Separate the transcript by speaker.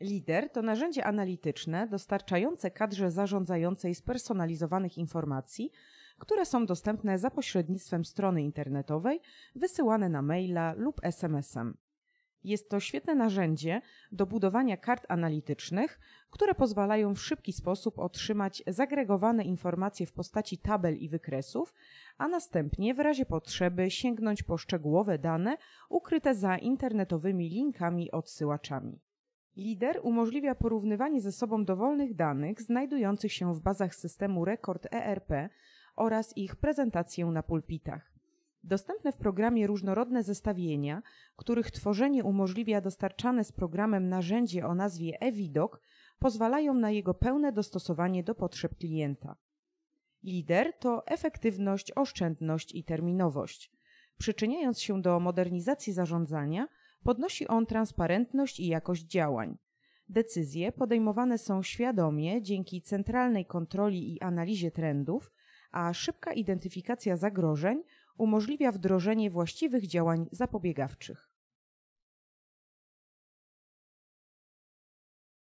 Speaker 1: LIDER to narzędzie analityczne dostarczające kadrze zarządzającej spersonalizowanych informacji, które są dostępne za pośrednictwem strony internetowej, wysyłane na maila lub SMS-em. Jest to świetne narzędzie do budowania kart analitycznych, które pozwalają w szybki sposób otrzymać zagregowane informacje w postaci tabel i wykresów, a następnie w razie potrzeby sięgnąć po szczegółowe dane ukryte za internetowymi linkami odsyłaczami. Lider umożliwia porównywanie ze sobą dowolnych danych znajdujących się w bazach systemu Rekord ERP oraz ich prezentację na pulpitach. Dostępne w programie różnorodne zestawienia, których tworzenie umożliwia dostarczane z programem narzędzie o nazwie eWidok, pozwalają na jego pełne dostosowanie do potrzeb klienta. Lider to efektywność, oszczędność i terminowość. Przyczyniając się do modernizacji zarządzania, podnosi on transparentność i jakość działań. Decyzje podejmowane są świadomie dzięki centralnej kontroli i analizie trendów, a szybka identyfikacja zagrożeń umożliwia wdrożenie właściwych działań zapobiegawczych.